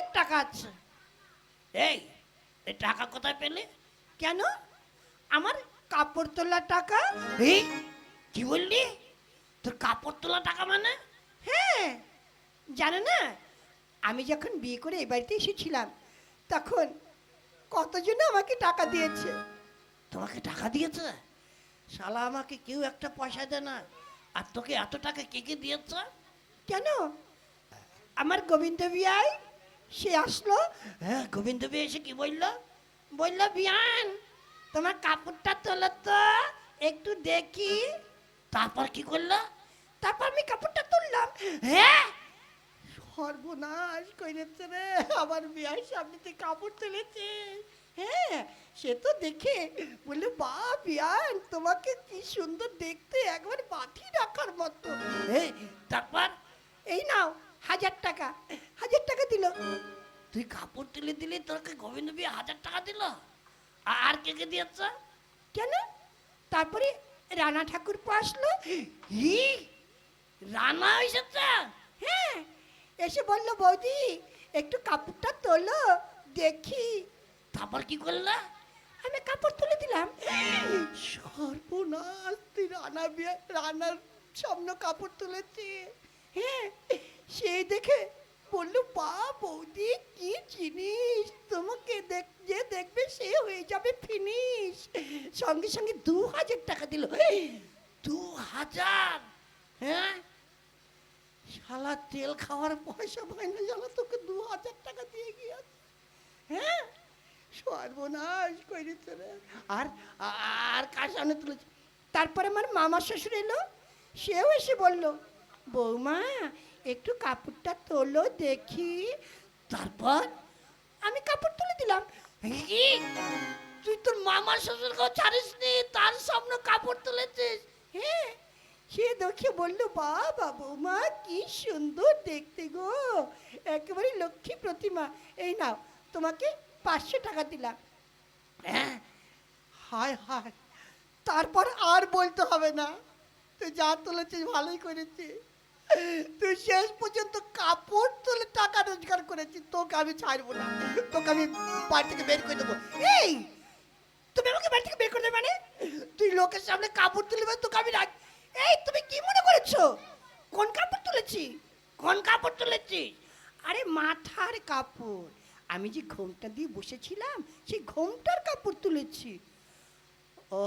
অনেক টাকা আছে। এই এই টাকা কোথায় পেলে? কেন? আমার কাপড় তোলার টাকা। এই কি বললি? তোর কাপড় তোলা টাকা মানে? হ্যাঁ জানো না আমি যখন বিয়ে করে এই বাড়িতে এসেছিলাম তখন কতজন আমাকে টাকা দিয়েছে? তোমাকে টাকা দিয়েছে? শালা আমাকে কেউ একটা পয়সা দেয় না। আর তোকে এত টাকা কে কে দিয়েছে? কেন? আমার গোবিন্দ বিয়াই সে আসলো হ্যাঁ গোবিন্দ এসে কি বলল? বলল বিয়ান তোমার কাপড়টা তোলো তো একটু দেখি। তারপর কি করল? তারপর আমি কাপড়টা তুললাম। হ্যাঁ? সর্বনাশ করেছে রে আমার বিয়ার সামনে তুই কাপড় তুলেছে হ্যাঁ সে তো দেখে। বলল বা বিয়ান তোমাকে কি সুন্দর দেখতে একবার বাটি রাখার মতো। এই তারপর? এই নাও হাজার টাকা। হাজার টাকা দিল। তুই কাপড় তুলে দিলি তোকে গোবিন্দ বিয়ে হাজার টাকা দিল? আর কে কে দিয়েছে? কেন? তারপরে রানা ঠাকুর আসলো। হি? রানা এসেছে? হ্যাঁ এসে বলল বৌদি একটু কাপড়টা তোলো দেখি। তারপর কি করলা? আমি কাপড় তুলে দিলাম। সর্বনাশ তুই রানা বিয়ে রানার সামনে কাপড় তুলেছে হ্যাঁ সেই দেখে বলল, বা বৌদি, কি জিনিস? তোমাকে দেখ, যে দেখবে সে হয়ে যাবে ফিনিশ সঙ্গে সঙ্গে দু হাজার টাকা দিল। দু হাজার? হ্যাঁ? শালা, তেল খাওয়ার পয়সা পায় না জানো তোকে দু হাজার টাকা দিয়ে গিয়েছে। হ্যাঁ? সর্বনাশ করেছে আর আর কার সামনে তুলেছে? তারপরে আমার মামা শ্বশুর এলো, সেও এসে বলল, বৌমা একটু কাপড়টা তোলো দেখি। তারপর আমি কাপড় তুলে দিলাম। তুই তোর মামার শ্বশুরকেও ছাড়িস নি তার সামনে কাপড় তুলেছিস। হ্যাঁ সে দেখে বলল, বাবা, বৌমা, কি সুন্দর দেখতে গো। একেবারে লক্ষ্মী প্রতিমা। এই নাও, তোমাকে পাঁচশো টাকা দিলাম। হ্যাঁ হায় হায়, তারপর আর বলতে হবে না। তুই যা তুলেছিস, ভালোই করেছিস। তুই শেষ পর্যন্ত কাপড় তুলে টাকা রোজগার করেছিস, তোকে আমি ছাড়বো না। তোকে আমি বাড়ি থেকে বের করে দেবো। এই, তুমি আমাকে বাড়ি থেকে বের করে দেবে মানে? তুই লোকের সামনে কাপড় তুলে মানে তোকে আমি রাখ এই, তুমি কি মনে করেছ? কোন কাপড় তুলেছি? কোন কাপড় তুলেছিস আরে মাথার কাপড়। আমি যে ঘোমটা দিয়ে বসেছিলাম, সেই ঘোমটার কাপড় তুলেছি। ও